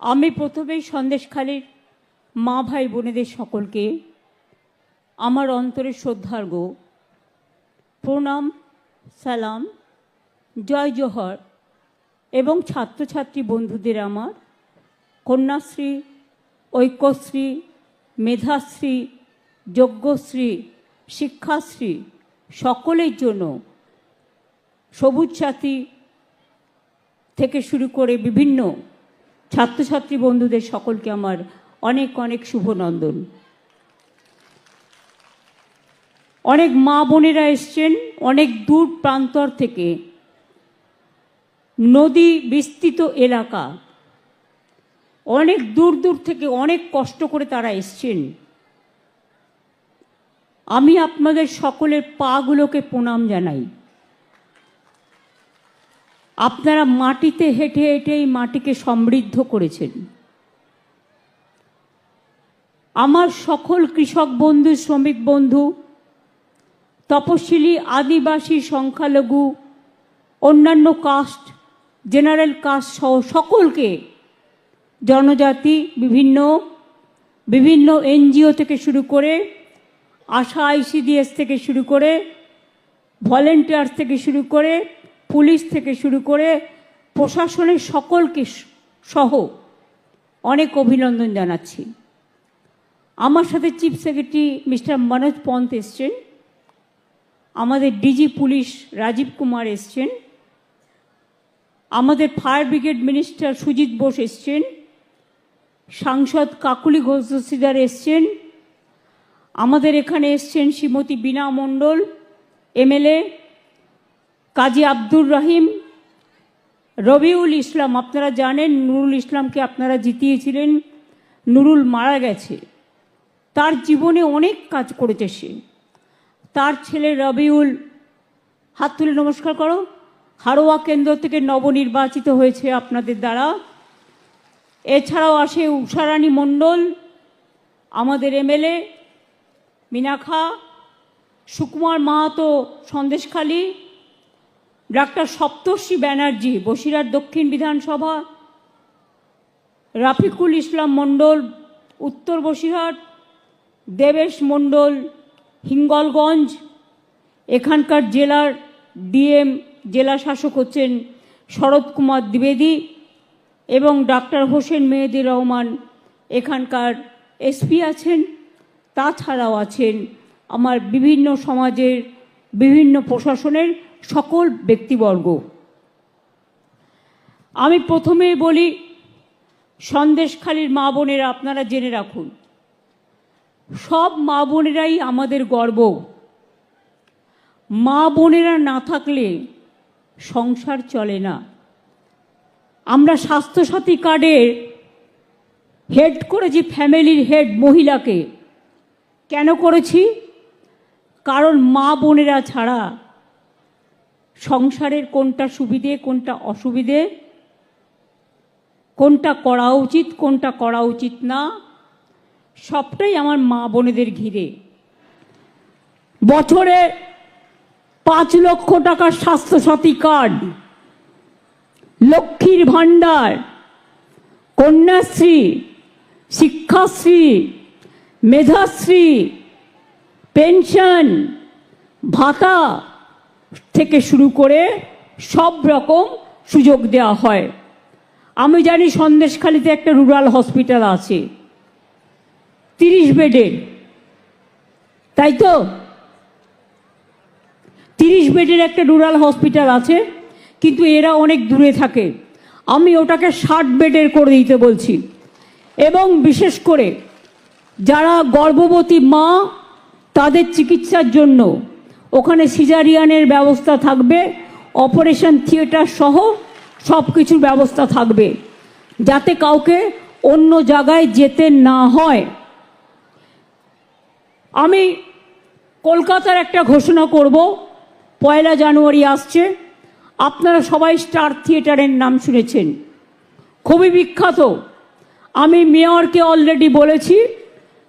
আমি প্রথমেই সন্দেশখালীর মা ভাই বোনেদের সকলকে আমার অন্তরের শ্রদ্ধার্ঘ প্রণাম, সালাম, জয় জোহর এবং ছাত্রছাত্রী বন্ধুদের আমার কন্যাশ্রী, ঐক্যশ্রী, মেধাশ্রী, যজ্ঞশ্রী, শিক্ষাশ্রী সকলের জন্য সবুজ সাথী থেকে শুরু করে বিভিন্ন ছাত্রছাত্রী বন্ধুদের সকলকে আমার অনেক অনেক শুভনন্দন। অনেক মা বোনেরা এসছেন, অনেক দূর প্রান্তর থেকে। নদী বিস্তৃত এলাকা। অনেক দূর দূর থেকে অনেক কষ্ট করে তারা এসছেন। আমি আপনাদের সকলের পাগুলোকে প্রণাম জানাই। আপনারা মাটিতে হেঁটে হেঁটে এই মাটিকে সমৃদ্ধ করেছেন। আমার সকল কৃষক বন্ধু, শ্রমিক বন্ধু, তপশিলি, আদিবাসী, সংখ্যালঘু, অন্যান্য কাস্ট, জেনারেল কাস্ট সহ সকলকে জনজাতি, বিভিন্ন বিভিন্ন এনজিও থেকে শুরু করে আশা আইসিডিএস থেকে শুরু করে ভলেন্টিয়ার্স থেকে শুরু করে পুলিশ থেকে শুরু করে প্রশাসনের সকলকে সহ অনেক অভিনন্দন জানাচ্ছি। আমার সাথে chief secretary mister Manoj Pant এসছেন। আমাদের ডিজি পুলিশ রাজীব কুমার এসছেন। আমাদের fire brigade minister Sujit Bose এসছেন। সাংসদ কাকুলি ঘোষ দস্তিদার এসছেন। আমাদের এখানে এসছেন শ্রীমতী বীণা মণ্ডল, এমএলএ কাজী আব্দুর রহিম রবিউল ইসলাম, আপনারা জানেন নুরুল ইসলামকে আপনারা জিতিয়েছিলেন, নুরুল মারা গেছে। তার জীবনে অনেক কাজ করেছে সে। তার ছেলে রবিউল, হাত তুলে নমস্কার করো। হারোয়া কেন্দ্র থেকে নবনির্বাচিত হয়েছে আপনাদের দ্বারা। এছাড়াও আসে উষারানী মণ্ডল, আমাদের এমএলএ মিনাখা সুকুমার মাহাতো সন্দেশখালী ডাক্তার সপ্তর্ষি ব্যানার্জি, বসিরহাট দক্ষিণ বিধানসভা, রাফিকুল ইসলাম মণ্ডল, উত্তর বসিরহাট, দেবেশ মণ্ডল, হিঙ্গলগঞ্জ, এখানকার জেলার ডিএম জেলা শাসক হচ্ছেন শরৎ কুমার দ্বিবেদী এবং ডাক্তার হোসেন মেহেদি রহমান এখানকার এসপি আছেন, তাছাড়াও আছেন আমার বিভিন্ন সমাজের বিভিন্ন প্রশাসনের সকল ব্যক্তিবর্গ। আমি প্রথমেই বলি, সন্দেশখালীর মা বোনেরা আপনারা জেনে রাখুন। সব মা বোনেরাই আমাদের গর্ব। মা বোনেরা না থাকলে সংসার চলে না। আমরা স্বাস্থ্যসাথী কার্ডের হেড করেছি, ফ্যামিলির হেড মহিলাকে। কেন করেছি? কারণ মা বোনেরা ছাড়া সংসারের কোনটা সুবিধে, কোনটা অসুবিধে? কোনটা করা উচিত, কোনটা করা উচিত না? সবটাই আমার মা বোনেদের ঘিরে। বছরে পাঁচ লক্ষ টাকার স্বাস্থ্যসাথী কার্ড, লক্ষ্মীর ভাণ্ডার, কন্যাশ্রী, শিক্ষাশ্রী, মেধাশ্রী, পেনশন, ভাতা থেকে শুরু করে সব রকম সুযোগ দেওয়া হয়। আমি জানি সন্দেশখালিতে একটা রুরাল হসপিটাল আছে। তিরিশ বেডের। তাই তো? তিরিশ বেডের একটা রুরাল হসপিটাল আছে, কিন্তু এরা অনেক দূরে থাকে। আমি ওটাকে ষাট বেডের করে দিতে বলছি। এবং বিশেষ করে যারা গর্ভবতী মা, তাদের চিকিৎসার জন্য ওখানে সিজারিয়ানের ব্যবস্থা থাকবে, অপারেশন থিয়েটার সহ সব কিছুর ব্যবস্থা থাকবে, যাতে কাউকে অন্য জায়গায় যেতে না হয়। আমি কলকাতার একটা ঘোষণা করব, পয়লা জানুয়ারি আসছে, আপনারা সবাই স্টার থিয়েটারের নাম শুনেছেন, খুবই বিখ্যাত। আমি মেয়রকে অলরেডি বলেছি,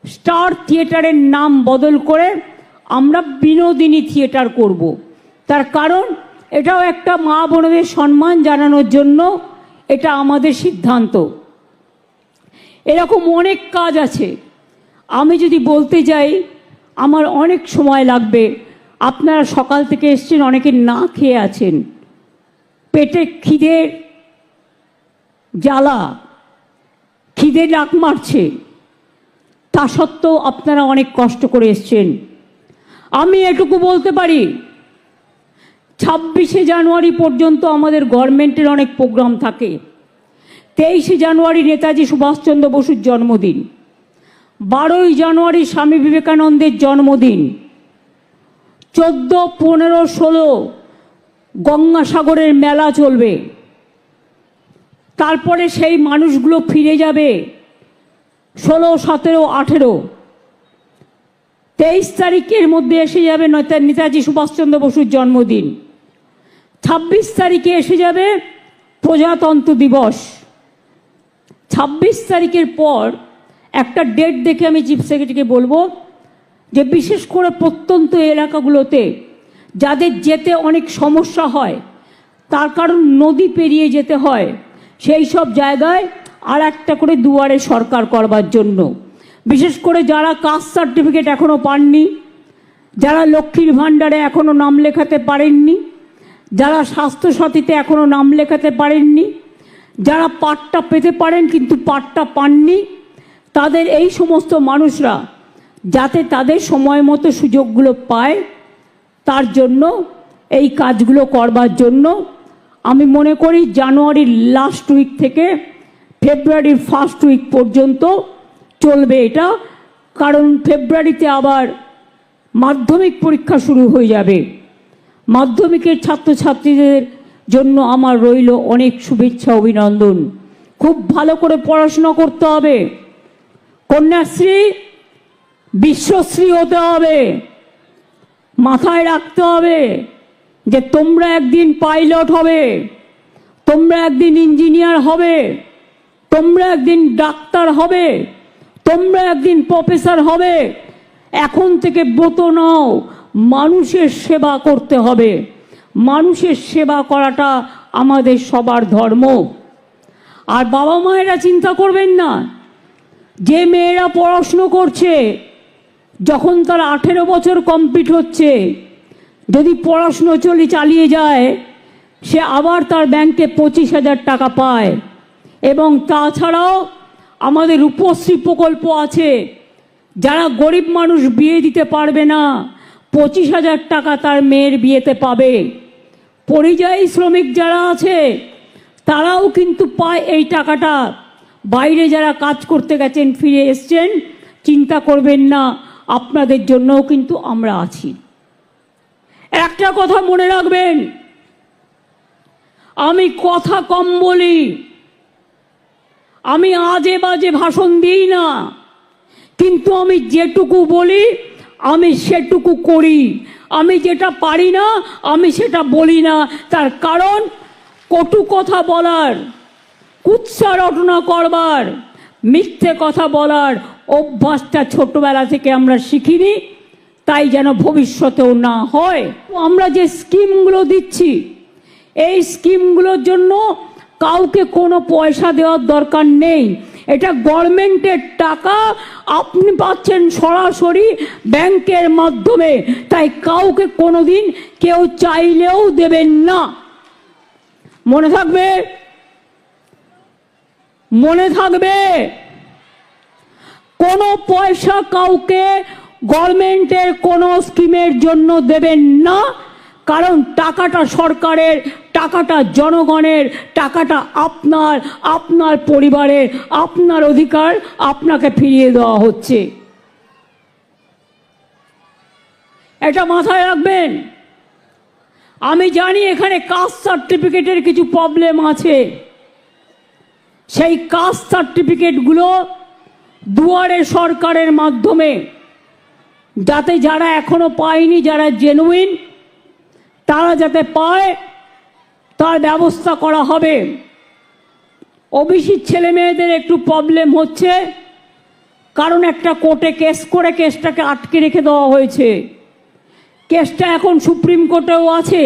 স্টার থিয়েটারের নাম বদল করে আমরা বিনোদিনী থিয়েটার করব। তার কারণ, এটাও একটা মা বোনদের সম্মান জানানোর জন্য এটা আমাদের সিদ্ধান্ত। এরকম অনেক কাজ আছে। আমি যদি বলতে যাই, আমার অনেক সময় লাগবে। আপনারা সকাল থেকে এসছেন, অনেকে না খেয়ে আছেন। পেটে খিদের জ্বালা খিদে ডাক মারছে। তা সত্ত্বেও আপনারা অনেক কষ্ট করে এসছেন। আমি এটুকু বলতে পারি, ছাব্বিশে জানুয়ারি পর্যন্ত আমাদের গভর্নমেন্টের অনেক প্রোগ্রাম থাকে। তেইশে জানুয়ারি নেতাজি সুভাষচন্দ্র বসুর জন্মদিন। বারোই জানুয়ারি স্বামী বিবেকানন্দের জন্মদিন। চোদ্দ, পনেরো, ষোলো গঙ্গাসাগরের মেলা চলবে। তারপরে সেই মানুষগুলো ফিরে যাবে ষোলো, সতেরো, আঠেরো। তেইশ তারিখের মধ্যে এসে যাবে নেতা- নেতাজি সুভাষচন্দ্র বসুর জন্মদিন। ছাব্বিশ তারিখে এসে যাবে প্রজাতন্ত্র দিবস। ছাব্বিশ তারিখের পর একটা ডেট দেখে আমি চিফ সেক্রেটারিকে বলব যে বিশেষ করে প্রত্যন্ত এলাকাগুলোতে যাদের যেতে অনেক সমস্যা হয়, তার কারণ নদী পেরিয়ে যেতে হয়, সেই সব জায়গায় আর একটা করে দুয়ারে সরকার করবার জন্য। বিশেষ করে যারা কাস্ট সার্টিফিকেট এখনও পাননি, যারা লক্ষ্মীর ভাণ্ডারে এখনও নাম লেখাতে পারেননি, যারা স্বাস্থ্যসাথীতে এখনও নাম লেখাতে পারেননি, যারা পাটটা পেতে পারেন কিন্তু পাটটা পাননি, তাদের এই সমস্ত মানুষরা যাতে তাদের সময় মতো সুযোগগুলো পায়, তার জন্য এই কাজগুলো করবার জন্য আমি মনে করি জানুয়ারির লাস্ট উইক থেকে ফেব্রুয়ারির ফার্স্ট উইক পর্যন্ত চলবে এটা, কারণ ফেব্রুয়ারিতে আবার মাধ্যমিক পরীক্ষা শুরু হয়ে যাবে। মাধ্যমিকের ছাত্রছাত্রীদের জন্য আমার রইল অনেক শুভেচ্ছা, অভিনন্দন। খুব ভালো করে পড়াশোনা করতে হবে। কন্যাশ্রী, বিশ্বশ্রী হতে হবে। মাথায় রাখতে হবে যে তোমরা একদিন পাইলট হবে, তোমরা একদিন ইঞ্জিনিয়ার হবে, তোমরা একদিন ডাক্তার হবে। তোমরা একদিন প্রফেসর হবে। এখন থেকে ব্রত নাও। মানুষের সেবা করতে হবে। মানুষের সেবা করাটা আমাদের সবার ধর্ম। আর বাবা মায়েরা চিন্তা করবেন না। যে মেয়েরা পড়াশুনো করছে, যখন তার আঠেরো বছর কমপ্লিট হচ্ছে, যদি পড়াশুনো চলে চালিয়ে যায়, সে আবার তার ব্যাংকে পঁচিশ হাজার টাকা পায়। এবং তাছাড়াও আমাদের রূপশ্রী প্রকল্প আছে। যারা গরিব মানুষ বিয়ে দিতে পারবে না, পঁচিশ হাজার টাকা তার মেয়ের বিয়েতে পাবে। পরিযায়ী শ্রমিক যারা আছে, তারাও কিন্তু পায় এই টাকাটা। বাইরে যারা কাজ করতে গেছেন, ফিরে এসছেন, চিন্তা করবেন না, আপনাদের জন্যও কিন্তু আমরা আছি। একটা কথা মনে রাখবেন, আমি কথা কম বলি। আমি আজে বাজে ভাষণ দিই না। কিন্তু আমি যেটুকু বলি, আমি সেটুকু করি। আমি যেটা পারি না, আমি সেটা বলি না। তার কারণ, কটু কথা বলার, কুৎসা রটনা করবার, মিথ্যে কথা বলার অভ্যাসটা ছোটবেলা থেকে আমরা শিখিনি, তাই যেন ভবিষ্যতেও না হয়। আমরা যে স্কিমগুলো দিচ্ছি, এই স্কিমগুলোর জন্য কাউকে কোনো পয়সা দেওয়ার দরকার নেই। এটা গভর্নমেন্টের টাকা। আপনি পাচ্ছেন সরাসরি ব্যাংকের মাধ্যমে। তাই কাউকে কোনো দিন কেউ চাইলেও দেবেন না। মনে থাকবে? মনে থাকবে? কোনো পয়সা কাউকে গভর্নমেন্টের কোনো স্কিমের জন্য দেবেন না। কারণ টাকাটা সরকারের, টাকাটা জনগণের, টাকাটা আপনার আপনার পরিবারের, আপনার অধিকার আপনাকে ফিরিয়ে দেওয়া হচ্ছে। এটা মাথায় রাখবেন। আমি জানি এখানে কাস্ট সার্টিফিকেটের কিছু প্রবলেম আছে। সেই কাস্ট সার্টিফিকেটগুলো দুয়ারে সরকারের মাধ্যমে, যাতে যারা এখনও পায়নি, যারা জেনুইন তারা যাতে পায়, তার ব্যবস্থা করা হবে। ওবিসি ছেলে মেয়েদের একটু প্রবলেম হচ্ছে, কারণ একটা কোর্টে কেস করে কেসটাকে আটকে রেখে দেওয়া হয়েছে। কেসটা এখন সুপ্রিম কোর্টেও আছে।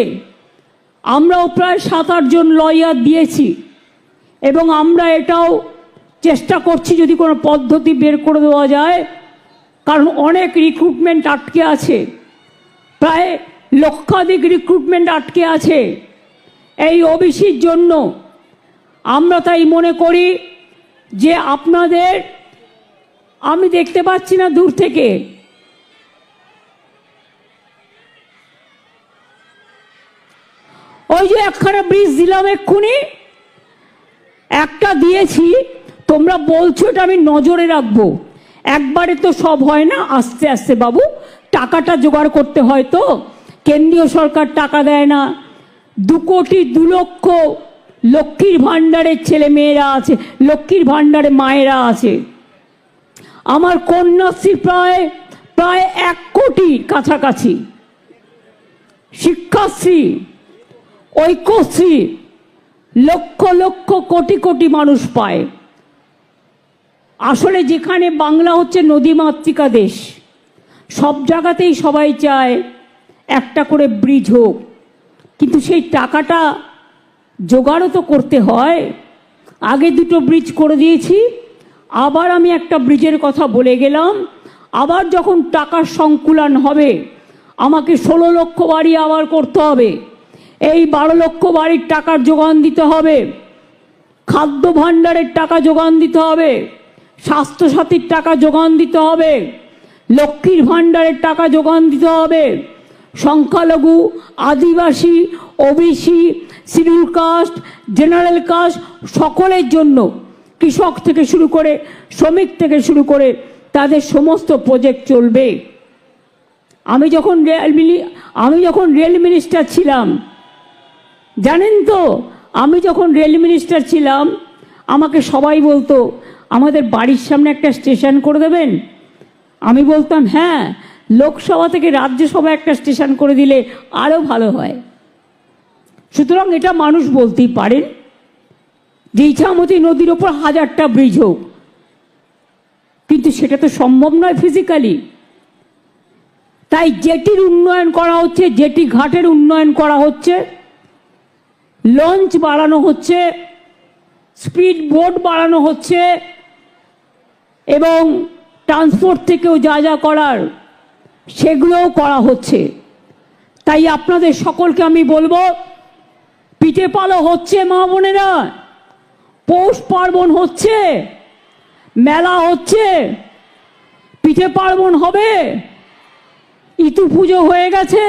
আমরাও প্রায় সাত আটজন লয়ার দিয়েছি, এবং আমরা এটাও চেষ্টা করছি যদি কোনো পদ্ধতি বের করে দেওয়া যায়, কারণ অনেক রিক্রুটমেন্ট আটকে আছে। প্রায় লক্ষাধিক রিক্রুটমেন্ট আটকে আছে। এই ওবিসির জন্য আমরা তাই মনে করি যে আপনাদের, আমি দেখতে পাচ্ছি না দূর থেকে। ওই যে একখানা ব্রিজ দিলাম এক্ষুনি। একটা দিয়েছি, তোমরা বলছো এটা আমি নজরে রাখব। একবারে তো সব হয় না, আস্তে আস্তে বাবু, টাকাটা জোগাড় করতে হয় তো। কেন্দ্রীয় সরকার টাকা দেয় না। দু কোটি দু লক্ষ লক্ষ্মীর ভাণ্ডারের ছেলে মেয়েরা আছে, লক্ষ্মীর ভাণ্ডারে মায়েরা আছে। আমার কন্যাশ্রী প্রায় প্রায় এক কোটি কাছাকাছি। শিক্ষাশ্রী, ঐক্যশ্রী, লক্ষ লক্ষ কোটি কোটি মানুষ পায়। আসলে যেখানে বাংলা হচ্ছে নদীমাতৃকা দেশ, সব জায়গাতেই সবাই চায় একটা করে ব্রিজ হোক, কিন্তু সেই টাকাটা জোগাড়ও তো করতে হয়। আগে দুটো ব্রিজ করে দিয়েছি, আবার আমি একটা ব্রিজের কথা বলে গেলাম, আবার যখন টাকার সংকুলন হবে, আমাকে ষোলো লক্ষ বাড়ি আবার করতে হবে। এই বারো লক্ষ বাড়ির টাকার যোগান দিতে হবে, খাদ্য ভাণ্ডারের টাকা যোগান দিতে হবে, স্বাস্থ্যসাথীর টাকা যোগান দিতে হবে, লক্ষ্মীর ভাণ্ডারের টাকা যোগান দিতে হবে। সংখ্যালঘু, আদিবাসী, OBC schedule caste, general caste সকলের জন্য কৃষক থেকে শুরু করে শ্রমিক থেকে শুরু করে তাদের সমস্ত প্রজেক্ট চলবে। আমি যখন রেল মিনি, আমি যখন রেল মিনিস্টার ছিলাম, জানেন তো, আমি যখন রেল মিনিস্টার ছিলাম, আমাকে সবাই বলতো, আমাদের বাড়ির সামনে একটা স্টেশন করে দেবেন? আমি বলতাম হ্যাঁ। লোকসভা থেকে রাজ্যসভা একটা স্টেশন করে দিলে আরও ভালো হয়। সুতরাং এটা মানুষ বলতেই পারেন যে ইছামতি নদীর ওপর হাজারটা ব্রিজ হোক। কিন্তু সেটা তো সম্ভব নয় ফিজিক্যালি তাই জেটির উন্নয়ন করা হচ্ছে, জেটি ঘাটের উন্নয়ন করা হচ্ছে, লঞ্চ বাড়ানো হচ্ছে, স্পিড বোট বাড়ানো হচ্ছে, এবং ট্রান্সপোর্ট থেকেও যা যা করার সেগুলোও করা হচ্ছে। তাই আপনাদের সকলকে আমি বলব, পিঠে পালো হচ্ছে মা বোনেরা, পৌষ পার্বণ হচ্ছে, মেলা হচ্ছে, পিঠে পার্বণ হবে, ইতু পুজো হয়ে গেছে,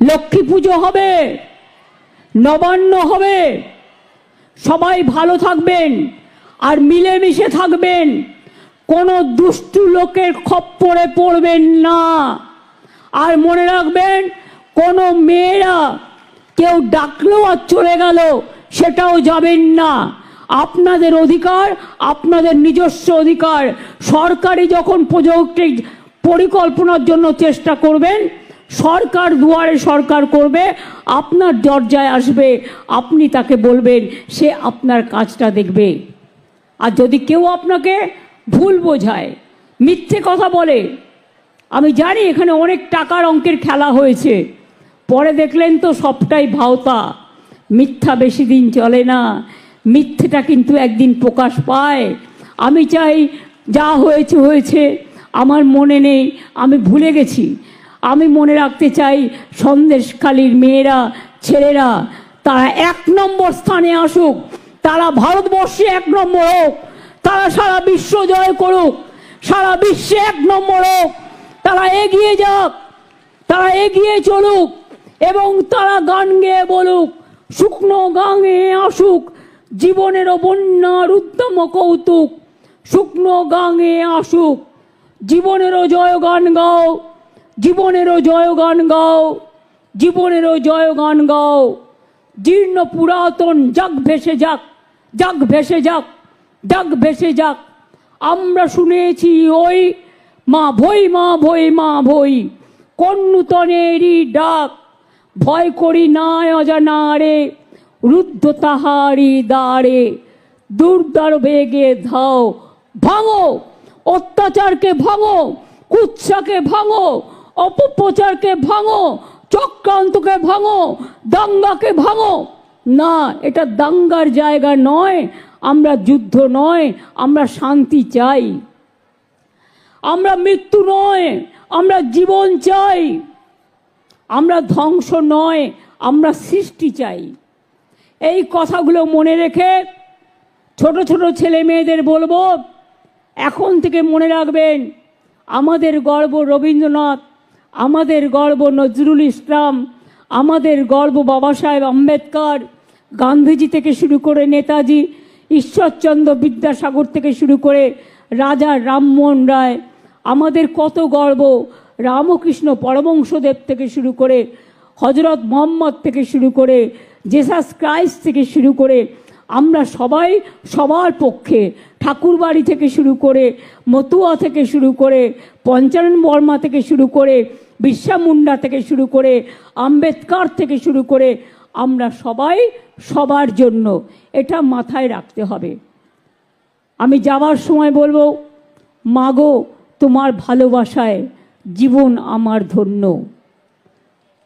লক্ষ্মী পুজো হবে, নবান্ন হবে। সবাই ভালো থাকবেন আর মিলেমিশে থাকবেন। কোনো দুষ্টু লোকের খপ্পরে পড়বেন না। আর মনে রাখবেন, কোনো মেয়েরা কেউ ডাকলো আর চলে গেল, সেটাও যাবেন না। আপনাদের অধিকার, আপনাদের নিজস্ব অধিকার। সরকারি যখন প্রজেক্ট পরিকল্পনার জন্য চেষ্টা করবেন, সরকার দুয়ারে সরকার করবে, আপনার দরজায় আসবে, আপনি তাকে বলবেন, সে আপনার কাজটা দেখবে। আর যদি কেউ আপনাকে ভুল বোঝায়, মিথ্যে কথা বলে। আমি জানি এখানে অনেক টাকার অঙ্কের খেলা হয়েছে। পরে দেখলেন তো সবটাই ভাওতা। মিথ্যা বেশি দিন চলে না। মিথ্যেটা কিন্তু একদিন প্রকাশ পায়। আমি চাই যা হয়েছে হয়েছে। আমার মনে নেই, আমি ভুলে গেছি। আমি মনে রাখতে চাই সন্দেশখালীর মেয়েরা, ছেলেরা, তারা এক নম্বর স্থানে আসুক। তারা ভারতবর্ষে এক নম্বর হোক। তারা সারা বিশ্ব জয় করুক। সারা বিশ্বে এক নম্বর হোক। তারা এগিয়ে যাক। তারা এগিয়ে চলুক এবং তারা গান গেয়ে বলুক, শুকনো গাঙে আসুক জীবনেরও বন্যার উত্তম কৌতুক, শুকনো গাঙে আসুক। জীবনেরও জয় গান গাও, জীবনেরও জয় গান গাও, জীবনেরও জয় গান গাও। জীর্ণ পুরাতন, যাক ভেসে যাক যাক ভেসে যাক। যাক ভেসে যাক। আমরা শুনেছি ওই, মা ভই মা ভই মা ভই কোন নূতনেরই ডাক। ভয় করি না অজানা অজানারে, রুদ্ধ তাহারি দ্বারে। দুর্দার বেগে ধাও, ভাঙো, অত্যাচারকে ভাঙো, কুৎসাকে ভাঙো, অপপ্রচারকে ভাঙো, চক্রান্তকে ভাঙো, দাঙ্গাকে ভাঙো। না, এটা দাঙ্গার জায়গা নয় আমরা যুদ্ধ নয়, আমরা শান্তি চাই। আমরা মৃত্যু নয়, আমরা জীবন চাই। আমরা ধ্বংস নয়, আমরা সৃষ্টি চাই। এই কথাগুলো মনে রেখে ছোট ছোট ছেলে মেয়েদের বলব, এখন থেকে মনে রাখবেন, আমাদের গর্ব রবীন্দ্রনাথ, আমাদের গর্ব নজরুল ইসলাম, আমাদের গর্ব বাবা সাহেব আম্বেদকর, গান্ধীজি থেকে শুরু করে নেতাজি ঈশ্বরচন্দ্র বিদ্যাসাগর থেকে শুরু করে রাজা রামমোহন রায়, আমাদের কত গর্ব। রামকৃষ্ণ পরমংশদেব থেকে শুরু করে হজরত মোহাম্মদ থেকে শুরু করে জেসাস ক্রাইস্ট থেকে শুরু করে আমরা সবাই সবার পক্ষে ঠাকুরবাড়ি থেকে শুরু করে মতুয়া থেকে শুরু করে পঞ্চানন বর্মা থেকে শুরু করে বিরসা মুন্ডা থেকে শুরু করে আম্বেদকর থেকে শুরু করে আমরা সবাই সবার জন্য এটা মাথায় রাখতে হবে। আমি যাওয়ার সময় বলব মাগো তোমার ভালোবাসায় জীবন আমার ধন্য।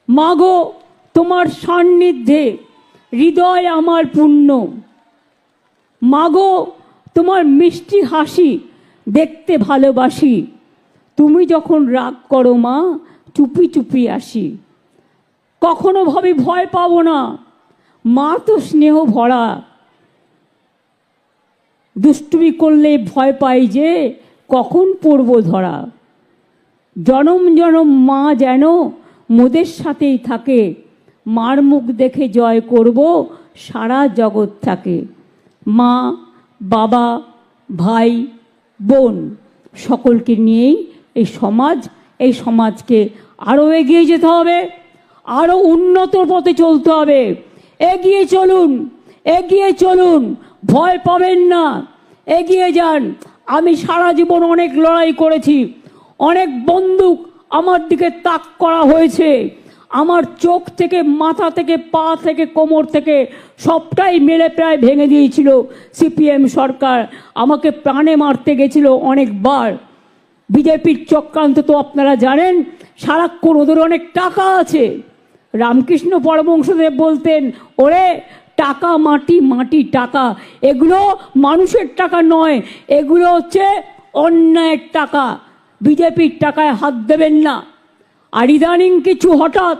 মাগো তোমার সান্নিধ্যে হৃদয় আমার পূর্ণ। মাগো তোমার মিষ্টি হাসি দেখতে ভালোবাসি। তুমি যখন রাগ করো মা, চুপি চুপি আসি। কখনো ভাবি ভয় পাবো না। মা তো স্নেহ ভরা। দুষ্টুমি করলে ভয় পাই যে কখন পড়ব ধরা। জনম জনম মা যেন মোদের সাথেই থাকে। মার মুখ দেখে জয় করব সারা জগৎ থাকে। মা, বাবা, ভাই, বোন সকলকে নিয়েই এই সমাজ, এই সমাজকে আরও এগিয়ে যেতে হবে। আরও উন্নত পথে চলতে হবে। এগিয়ে চলুন এগিয়ে চলুন, ভয় পাবেন না। এগিয়ে যান। আমি সারা জীবন অনেক লড়াই করেছি। অনেক বন্দুক আমার দিকে তাক করা হয়েছে। আমার চোখ থেকে, মাথা থেকে, পা থেকে, কোমর থেকে সবটাই মেলে প্রায় ভেঙে দিয়েছিল সিপিএম সরকার। আমাকে প্রাণে মারতে গেছিল অনেকবার। বিজেপির চক্রান্ত তো আপনারা জানেন, সারাক্ষণ ওদের অনেক টাকা আছে। রামকৃষ্ণ পরমংশদেব বলতেন, ওরে, টাকা, মাটি মাটি, টাকা, এগুলো মানুষের টাকা নয়, এগুলো হচ্ছে অন্যায়ের টাকা। বিজেপির টাকায় হাত দেবেন না। আর ইদানিং কিছু হঠাৎ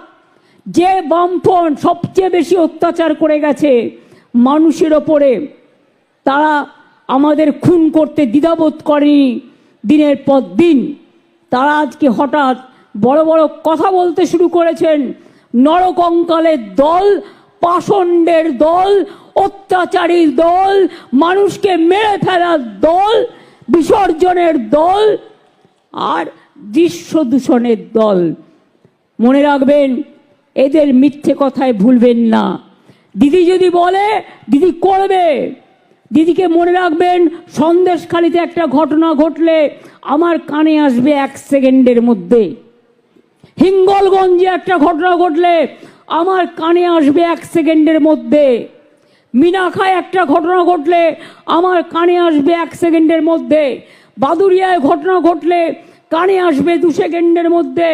যে বামফ্রন্ট সবচেয়ে বেশি অত্যাচার করে গেছে মানুষের ওপরে, তারা আমাদের খুন করতে দ্বিধাবোধ করেনি দিনের পর দিন। তারা আজকে হঠাৎ বড় বড় কথা বলতে শুরু করেছেন নরকঙ্কালের দল, পাষণ্ডের দল অত্যাচারীর দল, মানুষকে মেরে ফেলার দল, বিসর্জনের দল আর দৃশ্য দূষণের দল। মনে রাখবেন, এদের মিথ্যে কথায় ভুলবেন না। দিদি যদি বলে, দিদি করবে। দিদিকে মনে রাখবেন, সন্দেশখালিতে একটা ঘটনা ঘটলে আমার কানে আসবে এক সেকেন্ডের মধ্যে। হিঙ্গলগঞ্জে একটা ঘটনা ঘটলে আমার কানে আসবে এক সেকেন্ডের মধ্যে। মিনাখায় একটা ঘটনা ঘটলে আমার কানে আসবে এক সেকেন্ডের মধ্যে। বাদুরিয়ায় ঘটনা ঘটলে কানে আসবে দু সেকেন্ডের মধ্যে।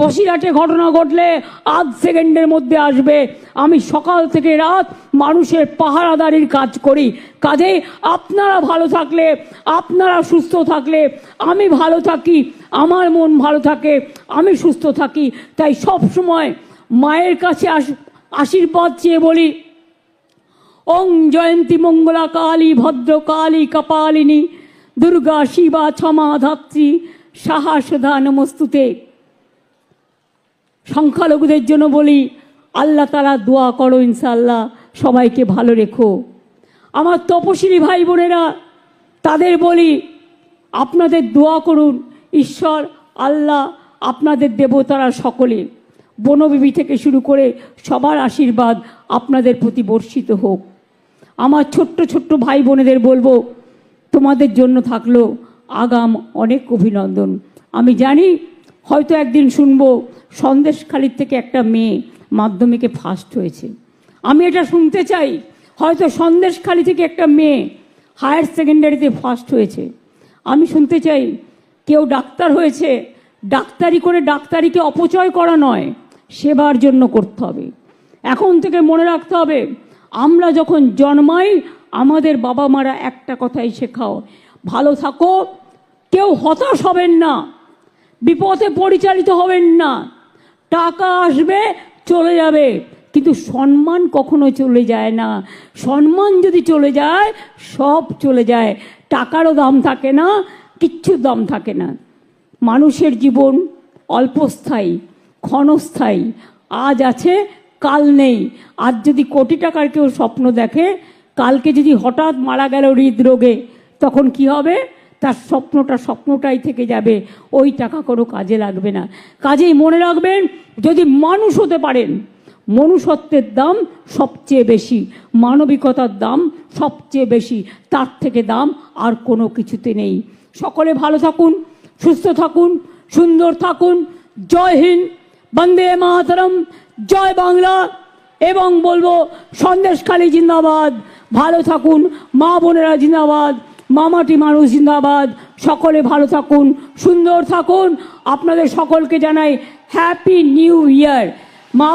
বসিরহাটে ঘটনা ঘটলে আধ সেকেন্ডের মধ্যে আসবে। আমি সকাল থেকে রাত মানুষের পাহারাদারির কাজ করি। কাজে আপনারা ভালো থাকলে, আপনারা সুস্থ থাকলে, আমি ভালো থাকি, আমার মন ভালো থাকে, আমি সুস্থ থাকি। তাই সব সময় মায়ের কাছে আস আশীর্বাদ চেয়ে বলি, ওং জয়ন্তী মঙ্গলা কালী ভদ্র কালী কপালিনী, দুর্গা, শিবা ক্ষমা ধাত্রী সাহা সুধা নমস্তুতে সংখ্যালঘুদের জন্য বলি, আল্লাহ তারা দোয়া করো ইনশাল্লাহ সবাইকে ভালো রেখো। আমার তপশিলি ভাই বোনেরা, তাদের বলি, আপনাদের দোয়া করুন, ঈশ্বর, আল্লাহ আপনাদের দেবতারা সকলে, বনবিবি থেকে শুরু করে সবার আশীর্বাদ আপনাদের প্রতি বর্ষিত হোক। আমার ছোট্ট ছোট্ট ভাই বোনেদের বলব, তোমাদের জন্য থাকল আগাম অনেক অভিনন্দন। আমি জানি হয়তো একদিন শুনব সন্দেশখালির থেকে একটা মেয়ে মাধ্যমিকে ফার্স্ট হয়েছে। আমি এটা শুনতে চাই, হয়তো সন্দেশখালি থেকে একটা মেয়ে হায়ার সেকেন্ডারিতে ফার্স্ট হয়েছে। আমি শুনতে চাই, কেউ ডাক্তার হয়েছে, ডাক্তারি করে ডাক্তারিকে অপচয় করা নয়, সেবার জন্য করতে হবে। এখন থেকে মনে রাখতে হবে, আমরা যখন জন্মাই, আমাদের বাবা মারা একটা কথাই শেখাও ভালো থাকো। কেউ হতাশ হবেন না। বিপদে পরিচালিত হবেন না। টাকা আসবে, চলে যাবে। কিন্তু সম্মান কখনো চলে যায় না। সম্মান যদি চলে যায়, সব চলে যায়। টাকারও দাম থাকে না, কিচ্ছুর দাম থাকে না। মানুষের জীবন অল্পস্থায়ী, ক্ষণস্থায়ী। আজ আছে, কাল নেই। আজ যদি কোটি টাকার কেউ স্বপ্ন দেখে, কালকে যদি হঠাৎ মারা গেল হৃদরোগে তখন কি হবে? তার স্বপ্নটা স্বপ্নটাই থেকে যাবে। ওই টাকা কোনো কাজে লাগবে না। কাজেই মনে রাখবেন, যদি মানুষ হতে পারেন, মনুষ্যত্বের দাম সবচেয়ে বেশি, মানবিকতার দাম সবচেয়ে বেশি, তার থেকে দাম আর কোনো কিছুতে নেই। সকলে ভালো থাকুন, সুস্থ থাকুন, সুন্দর থাকুন। জয় হিন্দ, বন্দে মাতরম, জয় বাংলা। এবং বলব, সন্দেশখালী জিন্দাবাদ। ভালো থাকুন, মা বোনেরা জিন্দাবাদ। মামাটি মানুষ জিন্দাবাদ। সকলে ভালো থাকুন, সুন্দর থাকুন। আপনাদের সকলকে জানাই হ্যাপি নিউ ইয়ার মা